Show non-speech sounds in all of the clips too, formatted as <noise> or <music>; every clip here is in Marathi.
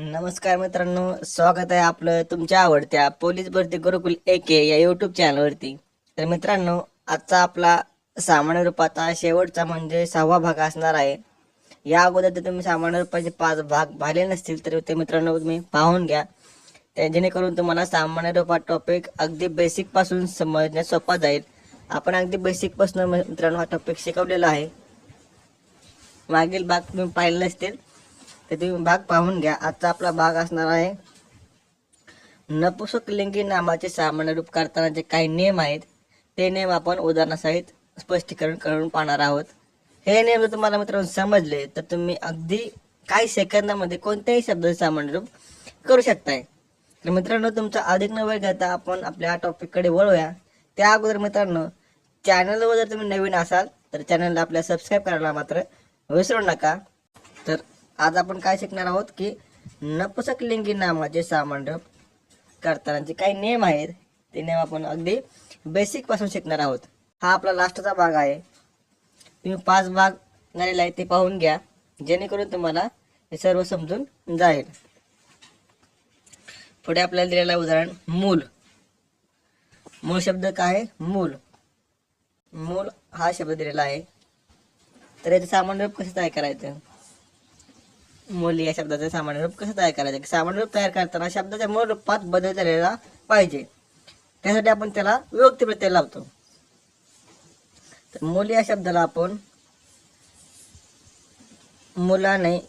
नमस्कार मित्रांनो स्वागत आहे आपलं तुमच्या आवडत्या पोलीस भरती गुरुकुल एके या युट्यूब चॅनलवरती तर मित्रांनो आजचा आपला सामान्य रूपाचा शेवटचा म्हणजे सहावा भाग असणार आहे. या अगोदर जर तुम्ही सामान्य रूपाचे पाच भाग पाहिले नसतील तर ते मित्रांनो तुम्ही पाहून घ्या. त्या जेणेकरून तुम्हाला सामान्य रूपात टॉपिक अगदी बेसिकपासून समजण्यास सोपा जाईल. आपण अगदी बेसिकपासून मित्रांनो हा टॉपिक शिकवलेला आहे. मागील भाग तुम्ही पाहिले नसतील तर तुम्ही भाग पाहून घ्या. आजचा आपला भाग असणार आहे नपुसक लिंगी नामाचे सामान्य रूप करताना जे काही नियम आहेत ते नियम आपण उदाहरणासहित स्पष्टीकरण करून पाहणार आहोत. हे नियम जर तुम्हाला मित्रांनो समजले तर तुम्ही अगदी काही सेकंदामध्ये कोणत्याही शब्दाचे सामान्य रूप करू शकताय. तर मित्रांनो तुमचा अधिक न वेळ घेता आपण आपल्या टॉपिककडे वळूया. त्या अगोदर मित्रांनो चॅनलवर जर तुम्ही नवीन असाल तर चॅनलला आपल्या सबस्क्राईब करायला मात्र विसरू नका. तर आज आपण काय शिकणार आहोत की नपुसक लिंगी नामाचे सामान्य करतानाचे काही नियम आहेत ते नियम आपण अगदी बेसिकपासून शिकणार आहोत. हा आपला लास्टचा भाग आहे. तुम्ही पाच भाग झालेला आहे ते पाहून घ्या जेणेकरून तुम्हाला हे सर्व समजून जाईल. पुढे आपल्याला दिलेलं आहे उदाहरण मूल. मूळ शब्द काय आहे? मूल. मूल हा शब्द दिलेला आहे. तर याचं सामान्य रूप कसं तयार करायचं? मूल या शब्दाचं सामान्य रूप कसं तयार करायचं? सामान्य रूप तयार करताना शब्दाच्या मूळ रूपात बदल झालेला पाहिजे. त्यासाठी आपण त्याला विभक्ती प्रत्यय लावतो. तर मूल या शब्दाला आपण मुलाने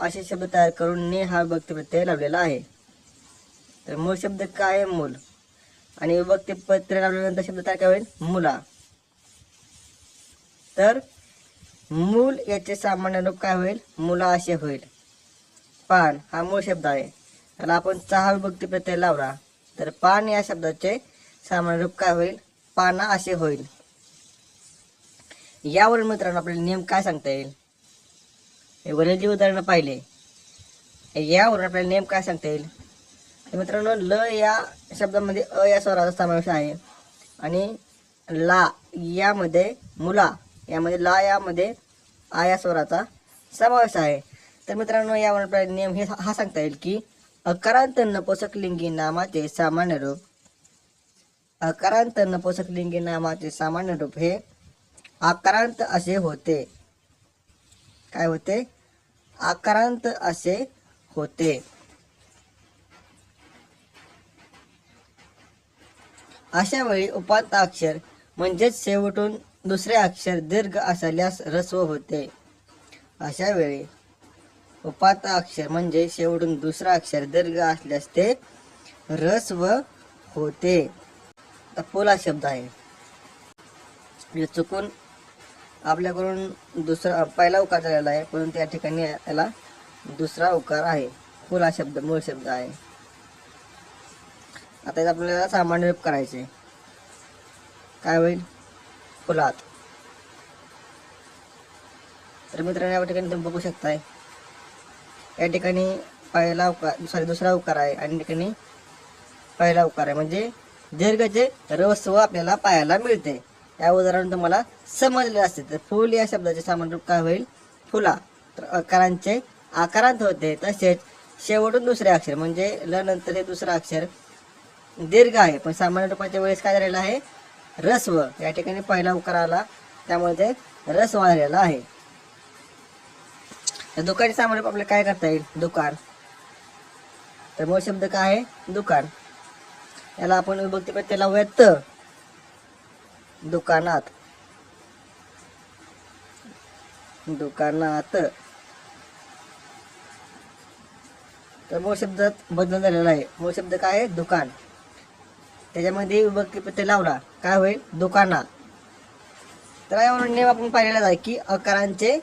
असे शब्द तयार करून ने हा विभक्ती प्रत्यय लावलेला आहे. तर मूळ शब्द काय आहे? मूल. आणि विभक्ती प्रत्यय लावल्यानंतर शब्द तयार काय होईल? मुला. तर मूल याचे सामान्य रूप काय होईल? मुला असे होईल. पान हा मूळ शब्द आहे. त्याला आपण चहा विभक्ती प्रत्यय लावला तर पान या शब्दाचे सामान्य रूप काय होईल? पाना असे होईल. यावरून मित्रांनो आपल्याला नियम काय सांगता येईल? हे वरील जे उदाहरण पाहिले यावरून आपल्याला नियम काय सांगता येईल? मित्रांनो ल या शब्दामध्ये अ या स्वराचा समावेश आहे. आणि ला यामध्ये मुला यामध्ये ला यामध्ये आ या स्वराचा समावेश आहे. तर मित्रांनो यावर आपल्याला नियम हे हा सांगता येईल की अकारांत नपोसक लिंगी नामाचे सामान्य रूप अकारांत नपोसक लिंगी नामाचे सामान्य रूप हे आकारांत असे होते. काय होते? आकारांत असे होते. अशा वेळी उपांत अक्षर म्हणजेच शेवटून दुसरे अक्षर दीर्घ असल्यास रस्व होते. अशा वेळी उपात अक्षर म्हणजे शेवटून दुसरा अक्षर दीर्घ असल्यास ते रस्व होते. पोला शब्द आहे. चुकून आपल्याकडून दुसरा पहिला उकार झालेला आहे परंतु त्या ठिकाणी याला दुसरा उकार आहे. पोला शब्द मूळ शब्द आहे. आता आपल्याला सामान्य रूप करायचे काय होईल? फुलात तर मित्रांनो या ठिकाणी तुम्ही बघू शकताय. या ठिकाणी पहिला उकार सॉरी दुसरा उकार आहे. आणि ठिकाणी पहिला उकार आहे. म्हणजे दीर्घचे रस्व आपल्याला पाहायला मिळते. या उदाहरण तुम्हाला समजले असते. तर फुल या शब्दाचे सामान्य रूप काय होईल? फुला. तर आकारांचे आकारांत होते. तसेच शेवटून दुसरे अक्षर म्हणजे ल नंतर हे दुसरं अक्षर दीर्घ आहे. पण सामान्य रूपाच्या वेळेस काय झालेलं आहे? रस्व. या ठिकाणी पहिला उकार आला. त्यामुळे ते रस्व झालेला आहे. तर दुकानी सामान्य आपल्याला काय करता येईल? दुकान. तर मूळ शब्द काय आहे? दुकान. याला आपण विभक्ती प्रत्यय लावूया दुकानात. दुकानात. तर मूळ शब्दात बदल झालेला आहे. मूळ शब्द काय आहे? दुकान. त्याच्यामध्ये विभक्ती प्रत्यय लावला काय होईल? दुकाना तर यावरून नियम आपण पाहिलेला आहे की अकारांचे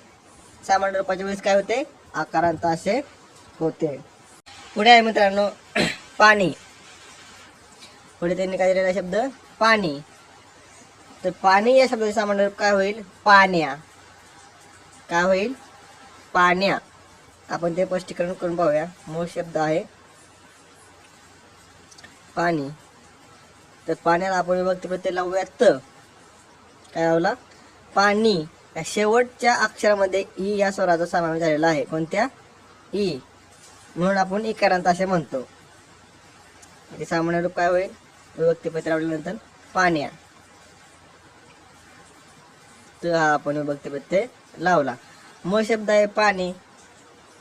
सामान्य रोपाच्या वेळेस काय होते? आकारांत असे होते. पुढे आहे मित्रांनो <clears throat> पाणी. पुढे त्यांनी काय दिलेला शब्द? पाणी. तर पाणी या शब्दाचे सामान्य रूप काय होईल? पाण्या. काय होईल? पाण्या. आपण ते स्पष्टीकरण करून पाहूया. मूळ शब्द आहे पाणी. तर पाण्याला आपण विभक्ती प्रत्यय लावूया त काय लावला? पाणी. या शेवटच्या अक्षरामध्ये ई या स्वराचा समावेश झालेला आहे. कोणत्या? ई. म्हणून आपण इकारांत असे म्हणतो. म्हणजे सामान्य रूप काय होईल? विभक्तीपत्र लावल्यानंतर पाण्या. तर हा आपण विभक्तीपत्ते लावला. मूळ शब्द आहे पाणी.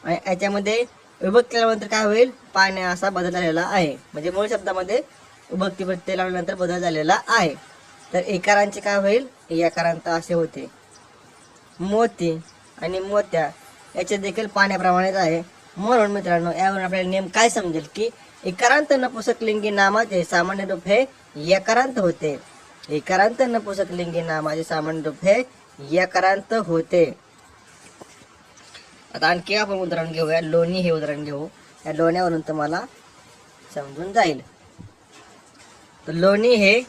आणि याच्यामध्ये विभक्त केल्यानंतर काय होईल? पाण्या असा बदल झालेला आहे. म्हणजे मूळ शब्दामध्ये विभक्ती प्रत्यय लावल्यानंतर बदल झालेला आहे. तर एकारांचे काय होईल? एकारांत असे होते. मोती आणि मोत्या याचे देखील पाण्याप्रमाणेच आहे. म्हणून मित्रांनो यावरून आपल्याला नेम काय समजेल की एकारांत नपुसकलिंगी नामाचे सामान्य रूप हे यकारांत होते. एकारांत नपुसकलिंगी नामाचे सामान्य रूप हे यकारांत होते. आता आणखी आपण उदाहरण घेऊया. लोणी हे उदाहरण घेऊ. या लोण्यावरून तुम्हाला समजून जाईल. तर लोणी हे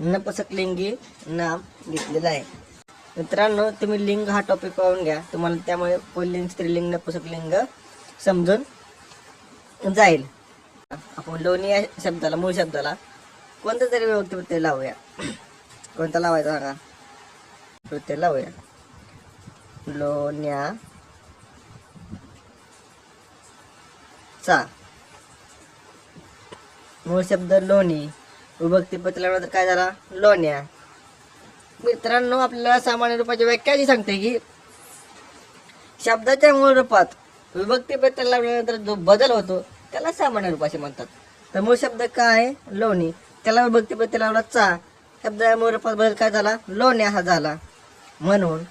नपुसकलिंगी नाम घेतलेलं आहे. मित्रांनो तुम्ही लिंग हा टॉपिक पाहून घ्या. तुम्हाला त्यामुळे पुल्लिंग स्त्रीलिंग नपुसकलिंग समजून जाईल. आपण लोणी या शब्दाला मूळ शब्दाला कोणतं तरी विभक्ती लावूया. कोणता लावायचा सांगा? प्रत्यय लावूया. लोण्या चा. मूळ शब्द लोणी. विभक्ती प्रत्यय काय झाला? लोण्या. मित्रांनो आपल्याला सामान्य रूपाची व्याख्या जी सांगते की शब्दाच्या मूळ रूपात विभक्ती प्रत्यय लावल्यानंतर जो बदल होतो त्याला सामान्य रूप असे म्हणतात. तर मूळ शब्द काय आहे? लोणी. त्याला विभक्ती प्रत्यय लावला चा. शब्दाच्या मूळ रूपात बदल काय झाला? लोण्या हा झाला. म्हणून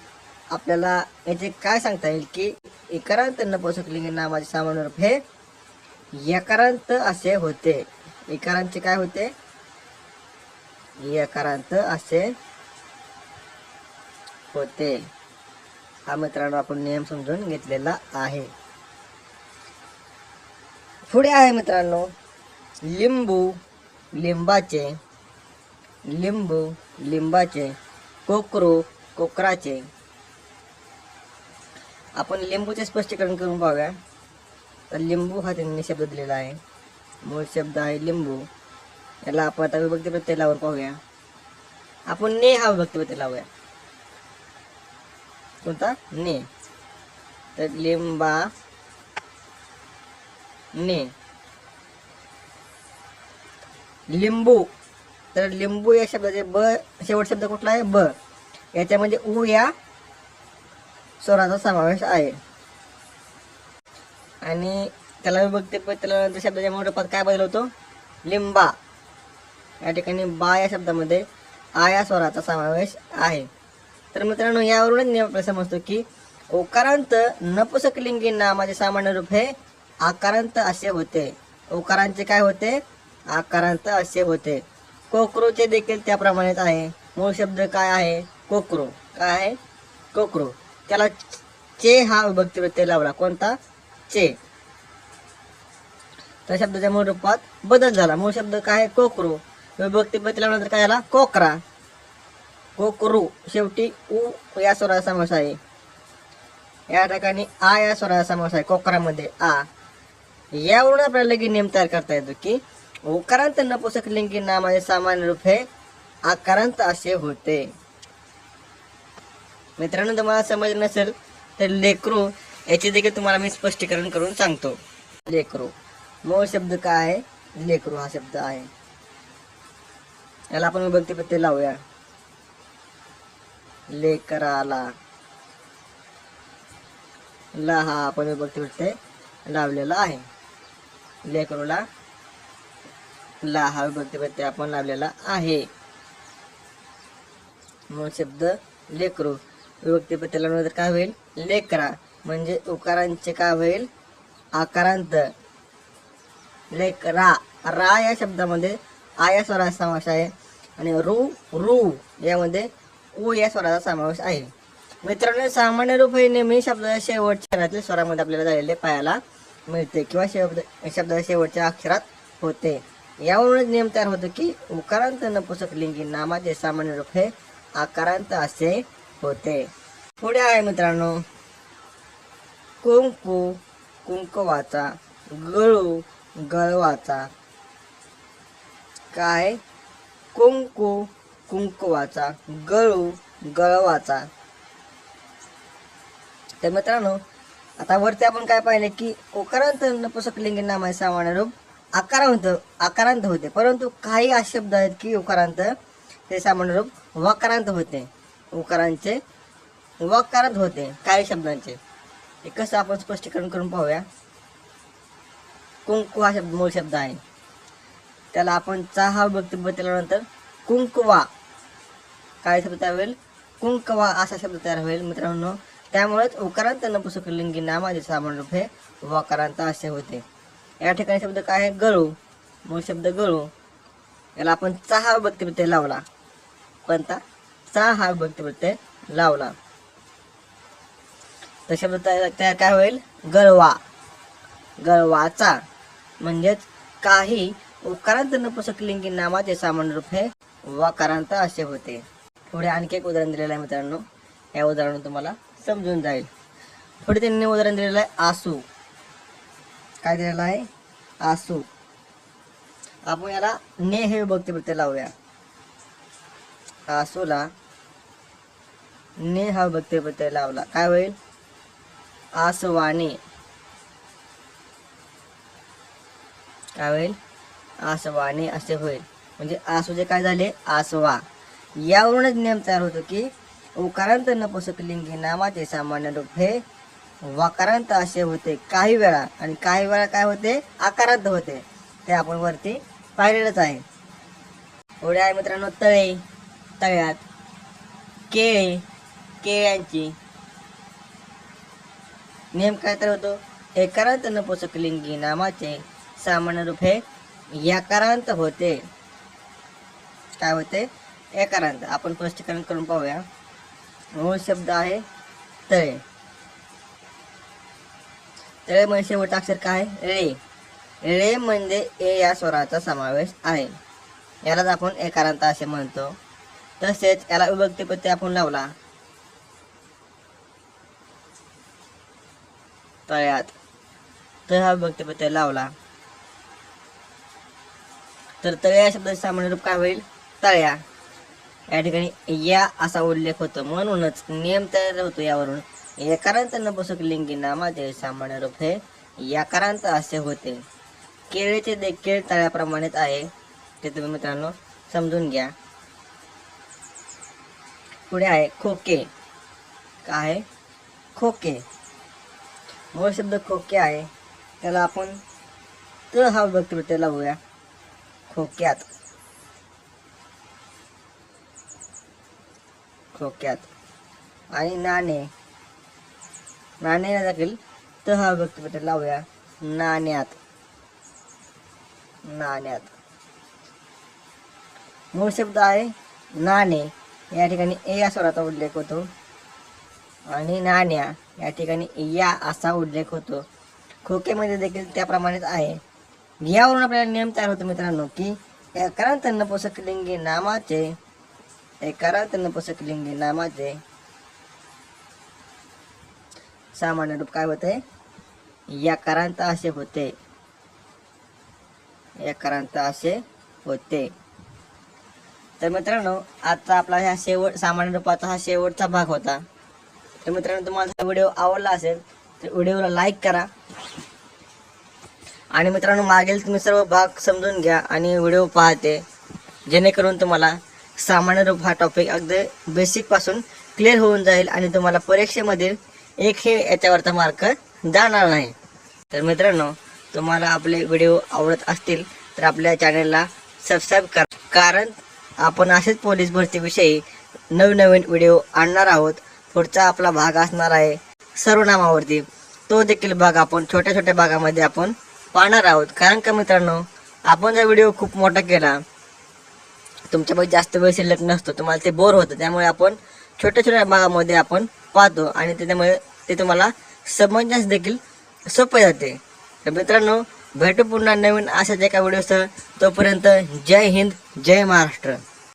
आपल्याला याचे काय सांगता येईल की एकारांत नपुसकलिंगी नामाचे सामान्य रूप हे यकारांत असे होते. एकारांचे काय होते? यकारांत असे होते. हा मित्रांनो आपण नियम समजून घेतलेला आहे. पुढे आहे मित्रांनो लिंबू लिंबाचे लिंबू लिंबाचे कोकरू कोकराचे. आपण लिंबूचे स्पष्टीकरण करून पाहूया तर लिंबू हा त्यांनी शब्द दिलेला आहे. मूळ शब्द आहे लिंबू. याला आपण आता विभक्ती प्रत्यय लावून पाहूया. आपण ने हा विभक्ती प्रत्यय लावूया. कोणता? ने. तर लिंबा. ने. लिंबू. तर लिंबू या शब्दाचे ब शेवट शब्द कुठला आहे? ब. याच्यामध्ये उ या स्वराचा समावेश आहे. आणि त्याला विभक्ती त्याला शब्दाच्या मोठ्या पद काय बदल होतो? लिंबा. या ठिकाणी बा या शब्दामध्ये आ या स्वराचा समावेश आहे. तर मित्रांनो यावरूनच नियम आपल्याला समजतो की ओकारांत नपुसकलिंगी नामाचे सामान्य रूप हे आकारांत असे होते. ओकारांचे काय होते? आकारांत असे होते. कोकरूचे देखील त्याप्रमाणेच आहे. मूळ शब्द काय आहे? कोकरू. काय आहे? कोकरू. त्याला चे हा विभक्ती प्रत्यय लावला. कोणता? चे. त्या शब्दाच्या मूळ रूपात बदल झाला. मूळ शब्द काय आहे? कोकरू. विभक्ती प्रत्यय लावल्यानंतर काय झाला? कोकरा. कोकरू शेवटी उ या स्वराचा समावेश आहे. या ठिकाणी आ या स्वराचा समावेश आहे कोकरामध्ये आ. यावरून आपल्याला लगेच नियम तयार करता येतो की ओकारांत नपुसक लिंगी नामाचे सामान्य रूप हे आकारांत असे होते. मित्रांनो तुम्हाला समजलं नसेल तर लेकरू याचे देखील तुम्हाला मी स्पष्टीकरण करून सांगतो. लेकरू मूळ शब्द काय आहे? लेकरू हा शब्द आहे. याला आपण विभक्ती प्रत्यय लावूया. लेकराला. ला हा आपण विभक्ती लावलेला आहे. लेकरूला ला हा विभक्ती प्रत्यय आपण लावलेला आहे. मूळ शब्द लेकरू. विभक्ती प्रत्यय लावल्यानंतर काय होईल? लेकरा. म्हणजे उकारांचे काय होईल? आकारांत. लेकरा. रा या शब्दामध्ये आया स्वराचा समावेश आहे. आणि रू रू यामध्ये उ या स्वराचा समावेश आहे. मित्रांनो सामान्य रूप हे नेहमी शब्दाच्या शेवटच्या अक्षरातील स्वरामध्ये आपल्याला झालेले पाहायला मिळते किंवा शब्द शब्दाच्या शेवटच्या अक्षरात होते. यावरूनच नियम तयार होतो की उकारांत नपुसक लिंगी नामाचे सामान्य रूप हे आकारांत असे होते. पुढे आहे मित्रांनो कुंकू कुंकवाचा गळू गळवाचा. काय? कुंकू कुंकवाचा गळू गळवाचा. तर मित्रांनो आता वरती आपण काय पाहिले की ओकारांत नपुसकलिंग नाम आहे सामान्य रूप आकारांत आकारांत होते. परंतु काही असे शब्द आहेत की उकारांत ते सामान्य रूप वकारांत होते. उकारांचे वकारांत होते काही शब्दांचे. हे कसं आपण स्पष्टीकरण करून पाहूया? कुंकू हा शब्द मूळ शब्द आहे. त्याला आपण चा हा व्यक्ती बदलल्यानंतर कुंकवा काय शब्द तयार होईल. कुंकवा असा शब्द तयार होईल मित्रांनो. त्यामुळेच उकारांत नपुसकलिंगी नामाचे सामान्य रूप हे वकारांत असे होते. या ठिकाणी शब्द काय आहे? गळू. मूळ शब्द गळू. याला आपण चहा व्यक्तिप्रत्यय लावला. कोणता? चा हा व्यक्तिप्रत्यय लावला. तर शब्द तयार काय होईल? गळवा. गळवाचा. म्हणजेच काही उकारांत नपुसकलिंगी नामाचे सामान्य रूप हे वकारांत असे होते. पुढे आणखी एक उदाहरण दिलेलं आहे मित्रांनो. या उदाहरण तुम्हाला समजून जाईल. पुढे त्यांनी उदाहरण दिलेलं आहे आसू. काय दिलेलं आहे? आसू. आपण याला ने हे विभक्ती प्रत्यय लावूया. आसूला ने हा विभक्ती प्रत्यय लावला. काय होईल? आसवाने. काय होईल? आसवाने असे होईल. म्हणजे आसूचे काय झाले? आसवा. यावरूनच नियम तयार होतो की उकारांत नपुसक लिंगी नामाचे सामान्य रूप हे वाकारांत असे होते काही वेळा आणि काही वेळा काय होते? आकारांत होते. ते आपण वरती पाहिलेलंच आहे. पुढे आहे मित्रांनो तळे. तळ्यात केळे. केळ्यांची नियम काय तर होतो? एकारांत नपुसक लिंगी नामाचे सामान्य रूप हे याकारांत होते. काय होते? एकारांत आपण स्पष्टीकरण करून पाहूया. मूळ शब्द आहे तळे. तळे म्हणजे शेवट अक्षर काय? रे. रे म्हणजे ए या स्वराचा समावेश आहे. यालाच आपण एकारांत असे म्हणतो. तसेच याला विभक्तीपती आपण लावला. तळ्यात. तळ हा विभक्तीपत्ती लावला. तर तळ्या या शब्दाचे सामान्य रूप काय होईल? तळ्या. या ठिकाणी या असा उल्लेख होतो. म्हणूनच नियम तयार होतो यावरून. एकारांत नपुसक लिंगी नामाचे सामान्य रूप हे याकारांत असे होते. केळीचे देखील तळ्याप्रमाणेच आहे. ते तुम्ही मित्रांनो समजून घ्या. पुढे आहे खोके. काय आहे? खोके. मूळ शब्द खोके आहे. त्याला आपण त हा व्यक्तिगत लावूया खोक्यात. खोक्यात आणि नाणे. नाणे देखील. त हा लावूया. नाण्यात. नाण्यात. मूळ शब्द आहे नाणे. या ठिकाणी ए या स्वराचा उल्लेख होतो. आणि नाण्या. या ठिकाणी या असा उल्लेख होतो. खोकेमध्ये देखील त्याप्रमाणेच आहे. यावरून आपल्याला नियम तयार होतो मित्रांनो की एकारांत नपुसक लिंगी नामाचे एकारांत नपुसक लिंगी नामाचे सामान्य रूप काय होते याकारांत असे होते याकारांत असे होते तर मित्रांनो आता आपला ह्या शेवट सामान्य रूपाचा हा शेवटचा भाग होता तर मित्रांनो तुम्हाला हा व्हिडिओ आवडला असेल तर व्हिडिओला लाईक करा आणि मित्रांनो मागील तुम्ही सर्व भाग समजून घ्या आणि व्हिडिओ पाहते जेणेकरून तुम्हाला सामान्य रूप हा टॉपिक अगदी बेसिकपासून क्लिअर होऊन जाईल आणि तुम्हाला परीक्षेमधील एक हे याच्यावरचा मार्क जाणार नाही. तर मित्रांनो तुम्हाला आपले व्हिडिओ आवडत असतील तर आपल्या चॅनलला सबस्क्राईब करा. कारण आपण असेच पोलीस भरतीविषयी नवनवीन व्हिडिओ आणणार आहोत. पुढचा आपला भाग असणार आहे सर्वनामावरती. तो देखील भाग आपण छोट्या छोट्या भागामध्ये आपण पाहणार आहोत. कारण का मित्रांनो आपण जर व्हिडिओ खूप मोठा केला तुमच्यामध्ये जास्त वेळ शिल्लक नसतो. तुम्हाला ते बोर होतं. त्यामुळे आपण छोट्या छोट्या भागामध्ये आपण पाहतो आणि त्याच्यामुळे ते तुम्हाला समजण्यास देखील सोपे जाते. तर मित्रांनो भेटू पुन्हा नवीन अशाच एका व्हिडिओसह. तोपर्यंत जय हिंद जय महाराष्ट्र.